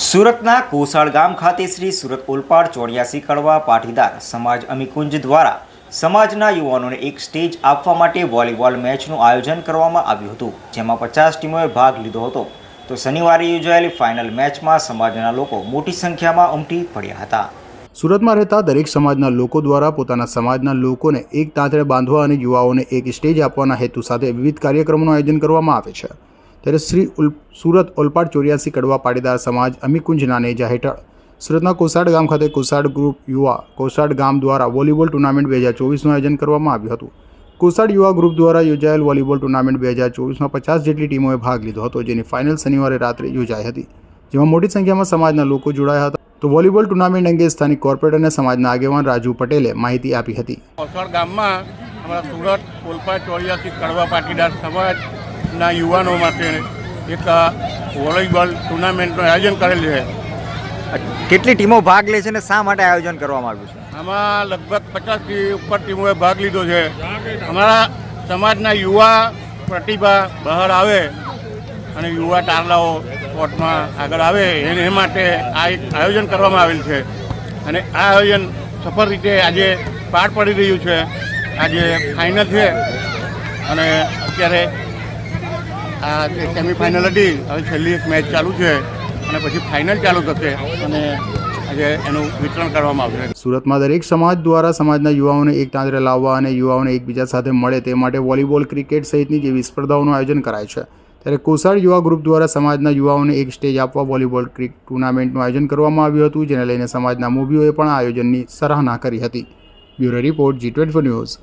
સુરતના કોસાળ ગામ ખાતે શ્રી સુરત ઓલપાડ ચોર્યાસી કડવા પાટીદાર સમાજ અમીકુંજ દ્વારા સમાજના યુવાનોને એક સ્ટેજ આપવા માટે વોલીબોલ મેચનું આયોજન કરવામાં આવ્યું હતું, જેમાં પચાસ ટીમોએ ભાગ લીધો હતો. તો શનિવારે યોજાયેલી ફાઇનલ મેચમાં સમાજના લોકો મોટી સંખ્યામાં ઉમટી પડ્યા હતા. સુરતમાં રહેતા દરેક સમાજના લોકો દ્વારા પોતાના સમાજના લોકોને એક તાંતરે બાંધવા અને યુવાઓને એક સ્ટેજ આપવાના હેતુ સાથે વિવિધ કાર્યક્રમોનું આયોજન કરવામાં આવે છે. ત્યારે શ્રી ઉલ, સુરત ઓલપાડ ચોર્યાસી કડવા પાટીદાર સમાજ અમિકુંજ નાનેજા હેઠળ સુરતના કોસાડ ગામ ખાતે કોસાડ ગ્રુપ યુવા કોસાડ ગામ દ્વારા વોલીબોલ ટુર્નામેન્ટ બે હજાર ચોવીસનું આયોજન કરવામાં આવ્યું હતું. કોસાડ યુવા ગ્રુપ દ્વારા યોજાયેલ વોલીબોલ ટુર્નામેન્ટ બે હજાર ચોવીસમાં પચાસ જેટલી ટીમોએ ભાગ લીધો હતો, જેની ફાઇનલ શનિવારે રાત્રે યોજાઈ હતી. જેમાં મોટી સંખ્યામાં સમાજના લોકો જોડાયા હતા. તો વોલીબોલ ટુર્નામેન્ટ અંગે સ્થાનિક કોર્પોરેટ અને સમાજના આગેવાન રાજુ પટેલે માહિતી આપી હતી. કોસાડ ગામમાં અમારા સુરત કોલપા ચોર્યાસી કડવા પાટીદાર સમાજના યુવાનો માટે એક વોલીબોલ ટુર્નામેન્ટનું આયોજન કરેલ છે. કેટલી ટીમો ભાગ લે છે અને શા માટે આયોજન કરવામાં આવ્યું છે? આમાં લગભગ પચાસથી ઉપર ટીમોએ ભાગ લીધો છે. અમારા સમાજના યુવા પ્રતિભા બહાર આવે અને યુવા તારલાઓ સ્પોર્ટમાં આગળ આવે એને માટે આ એક આયોજન કરવામાં આવેલ છે. અને આ આયોજન સફળ રીતે આજે પાર પડી રહ્યું છે. આજે ફાઇનલ છે. અને અત્યારે આ સેમિફાઇનલ હતી. હવે છેલ્લી એક મેચ ચાલુ છે અને પછી ફાઇનલ ચાલુ થશે અને આજે એનું વિતરણ કરવામાં આવશે. સુરતમાં દરેક સમાજ દ્વારા સમાજના યુવાઓને એક તાંત્રે લાવવા અને યુવાઓને એકબીજા સાથે મળે તે માટે વોલીબોલ, ક્રિકેટ સહિતની જેવી સ્પર્ધાઓનું આયોજન કરાય છે. ત્યારે કોસાળ યુવા ગ્રુપ દ્વારા સમાજના યુવાઓને એક સ્ટેજ આપવા વોલીબોલ, ક્રિક ટુર્નામેન્ટનું આયોજન કરવામાં આવ્યું હતું, જેને લઈને સમાજના મૂવીઓએ પણ આયોજનની સરાહના કરી હતી. Bureau report G twenty news.